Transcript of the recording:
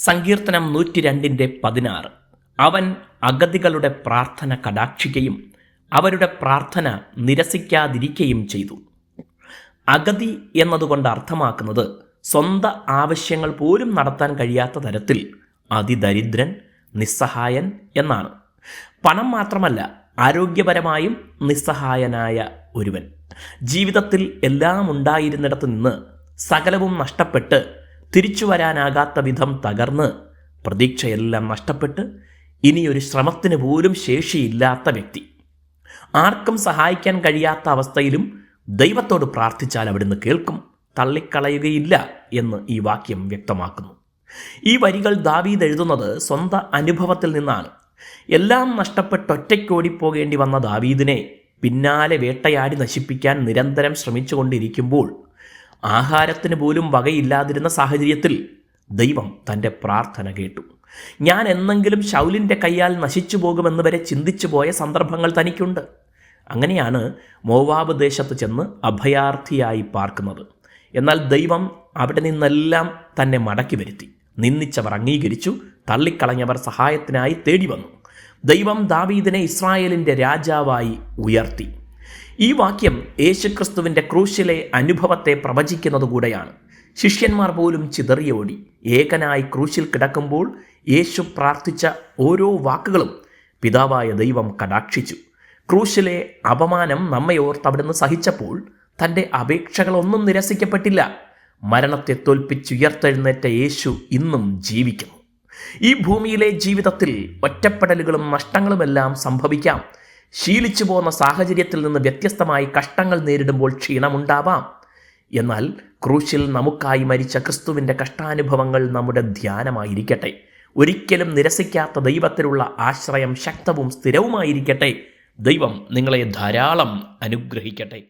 സങ്കീർത്തനം നൂറ്റി രണ്ടിന്റെ പതിനാറ്. അവൻ അഗതികളുടെ പ്രാർത്ഥന കടാക്ഷിക്കുകയും അവരുടെ പ്രാർത്ഥന നിരസിക്കാതിരിക്കുകയും ചെയ്തു. അഗതി എന്നതുകൊണ്ട് അർത്ഥമാക്കുന്നത് സ്വന്ത ആവശ്യങ്ങൾ പോലും നടത്താൻ കഴിയാത്ത തരത്തിൽ അതിദരിദ്രൻ നിസ്സഹായൻ എന്നാണ്. പണം മാത്രമല്ല ആരോഗ്യപരമായും നിസ്സഹായനായ ഒരുവൻ. ജീവിതത്തിൽ എല്ലാം ഉണ്ടായിരുന്നിടത്ത് നിന്ന് സകലവും നഷ്ടപ്പെട്ട് തിരിച്ചു വരാനാകാത്ത വിധം തകർന്ന് പ്രതീക്ഷയെല്ലാം നഷ്ടപ്പെട്ട് ഇനിയൊരു ശ്രമത്തിന് പോലും ശേഷിയില്ലാത്ത വ്യക്തി. ആർക്കും സഹായിക്കാൻ കഴിയാത്ത അവസ്ഥയിലും ദൈവത്തോട് പ്രാർത്ഥിച്ചാൽ അവിടുന്ന് കേൾക്കും തള്ളിക്കളയുകയില്ല എന്ന് ഈ വാക്യം വ്യക്തമാക്കുന്നു. ഈ വരികൾ ദാവീദ് എഴുതുന്നത് സ്വന്തം അനുഭവത്തിൽ നിന്നാണ്. എല്ലാം നഷ്ടപ്പെട്ട് ഒറ്റയ്ക്കോടിപ്പോകേണ്ടി വന്ന ദാവീദിനെ പിന്നാലെ വേട്ടയാടി നശിപ്പിക്കാൻ നിരന്തരം ശ്രമിച്ചുകൊണ്ടിരിക്കുമ്പോൾ ആഹാരത്തിന് പോലും വകയില്ലാതിരുന്ന സാഹചര്യത്തിൽ ദൈവം തന്റെ പ്രാർത്ഥന കേട്ടു. ഞാൻ എന്നെങ്കിലും ശൗലിന്റെ കയ്യാൽ നശിച്ചു പോകുമെന്ന് വരെ ചിന്തിച്ചു പോയ സന്ദർഭങ്ങൾ തനിക്കുണ്ട്. അങ്ങനെയാണ് മോവാബ് ദേശത്ത് ചെന്ന് അഭയാർത്ഥിയായി പാർക്കുന്നത്. എന്നാൽ ദൈവം അവിടെ നിന്നെല്ലാം തന്നെ മടക്കി വരുത്തി. നിന്ദിച്ചവർ അംഗീകരിച്ചു തള്ളിക്കളഞ്ഞവർ സഹായത്തിനായി തേടി വന്നു. ദൈവം ദാവീദിനെ ഇസ്രായേലിന്റെ രാജാവായി ഉയർത്തി. ഈ വാക്യം യേശുക്രിസ്തുവിന്റെ ക്രൂശിലെ അനുഭവത്തെ പ്രവചിക്കുന്നതുകൂടെയാണ്. ശിഷ്യന്മാർ പോലും ചിതറിയോടി ഏകനായി ക്രൂശിൽ കിടക്കുമ്പോൾ യേശു പ്രാർത്ഥിച്ച ഓരോ വാക്കുകളും പിതാവായ ദൈവം കടാക്ഷിച്ചു. ക്രൂശിലെ അപമാനം നമ്മെ ഓർത്ത് അവിടുന്ന് സഹിച്ചപ്പോൾ തന്റെ അപേക്ഷകളൊന്നും നിരസിക്കപ്പെട്ടില്ല. മരണത്തെ തോൽപ്പിച്ചുയർത്തെഴുന്നേറ്റ യേശു ഇന്നും ജീവിക്കുന്നു. ഈ ഭൂമിയിലെ ജീവിതത്തിൽ ഒറ്റപ്പെടലുകളും നഷ്ടങ്ങളുമെല്ലാം സംഭവിക്കാം. ശീലിച്ചു പോകുന്ന സാഹചര്യത്തിൽ നിന്ന് വ്യത്യസ്തമായി കഷ്ടങ്ങൾ നേരിടുമ്പോൾ ക്ഷീണമുണ്ടാവാം. എന്നാൽ ക്രൂശിൽ നമുക്കായി മരിച്ച ക്രിസ്തുവിന്റെ കഷ്ടാനുഭവങ്ങൾ നമ്മുടെ ധ്യാനമായിരിക്കട്ടെ. ഒരിക്കലും നിരസിക്കാത്ത ദൈവത്തിലുള്ള ആശ്രയം ശക്തവും സ്ഥിരവുമായിരിക്കട്ടെ. ദൈവം നിങ്ങളെ ധാരാളം അനുഗ്രഹിക്കട്ടെ.